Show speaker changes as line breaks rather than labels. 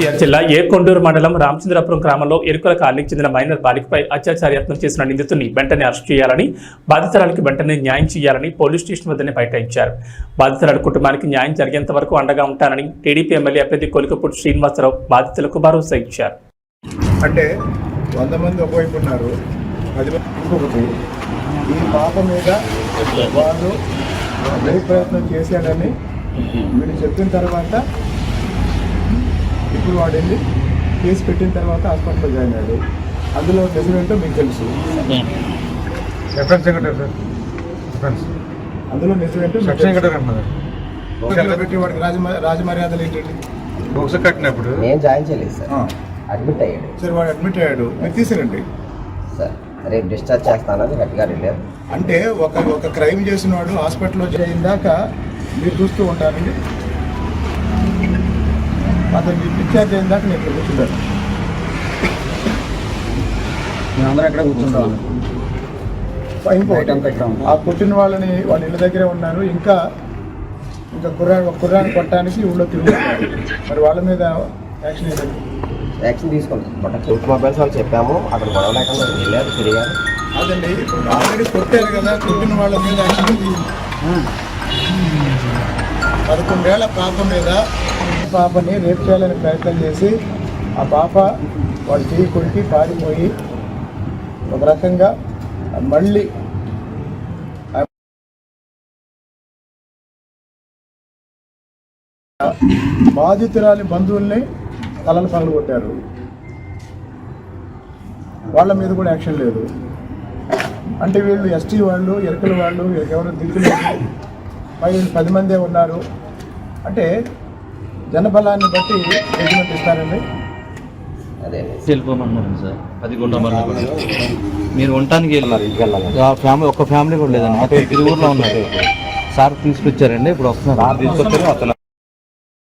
ఎన్టీఆర్ జిల్లా ఏకొండూరు మండలం రామచంద్రపురం గ్రామంలో ఎరుకల కాలనీకి చెందిన మైనర్ బాలికపై అత్యాచార యత్నం చేసిన నిందితుడిని వెంటనే అరెస్ట్ చేయాలని బాధితురాలికి వెంటనే న్యాయం చేయాలని పోలీస్ స్టేషన్ వద్దనే బైఠాయించారు. బాధితురాలి కుటుంబానికి న్యాయం జరిగేంత వరకు అండగా ఉంటానని టీడీపీ ఎమ్మెల్యే అభ్యర్థి కొలికపూడి శ్రీనివాసరావు బాధితులకు భరోసా ఇచ్చారు.
అంటే వంద మంది ఒకవైపు ఉన్నారు ఇంకొకటి. ఈ పాప మీద వాళ్ళు ప్రయత్నం చేశాడని మీరు చెప్పిన తర్వాత ఇప్పుడు వాడు వెళ్ళి కేసు పెట్టిన తర్వాత హాస్పిటల్లో జాయిన్ అయ్యాడు. అందులో నిజమేంటో మీకు తెలుసు. అందులో కేసులో పెట్టి వాడికి రాజమ రాజమర్యాదలు ఏంటండి?
బుక్స్ కట్టినప్పుడు
నేను జాయిన్ చేయలేదు సార్. అడ్మిట్ అయ్యాడు.
సరే వాడు అడ్మిట్ అయ్యాడు. మీరు తీసుకురండి
సార్ రేపు డిశ్చార్జ్ చేస్తానని గట్టిగా వెళ్ళారు
అంటే ఒక ఒక క్రైమ్ చేసిన వాడు హాస్పిటల్లో చేయిన దాకా మీరు చూస్తూ ఉంటారండి. అతను డిశ్చార్జ్ అయిన దాకా నేను ఇక్కడ కూర్చుంటాను.
మేమందరం ఎక్కడ కూర్చుంటాం
ఇంకోటి ఆ కొట్టిన వాళ్ళని వాళ్ళ ఇళ్ళ దగ్గరే ఉన్నారు. ఇంకా ఇంకా కుర్రాన్ని కుర్రాన్ని కొట్టడానికి ఊళ్ళో తిరుగుతున్నారు. మరి వాళ్ళ మీద యాక్షన్ ఏంటండి
యాక్షన్ తీసుకుంటాం బట్ టూత్ మొబైల్స్ వాళ్ళు చెప్పాము అక్కడ గొడవ లేకుండా వెళ్ళారు తిరిగారు.
అదండి ఆల్రెడీ కొట్టారు కదా కొట్టిన వాళ్ళ మీద యాక్షన్. పదకొండేళ్ళ పాప మీద పాపని రేప్ చేయాలని ప్రయత్నం చేసి ఆ పాప వాడు చేయి కొట్టి పారిపోయి ఒక రకంగా మళ్ళీ బాధితురాలి బంధువుల్ని తలలు పగలు కొట్టారు వాళ్ళ మీద కూడా యాక్షన్ లేదు. అంటే వీళ్ళు ఎస్టీ వాళ్ళు ఎరకల వాళ్ళు ఎవరు దిక్కులు పై పది మందే ఉన్నారు. అంటే జనబలాన్ని బట్టి జడ్జిమెంట్ ఇస్తారండి
అదే
వెళ్ళిపోమన్నారు సార్. అది కొండమన్నారు కూడా. మీరు ఉండటానికి వెళ్ళారు. ఫ్యామిలీ ఒక్క ఫ్యామిలీ కూడా లేదండి. మొత్తం ఇరువురులో ఉన్నారు. సార్ తీసుకొచ్చారండి. ఇప్పుడు వస్తున్నారు. తీసుకొచ్చారు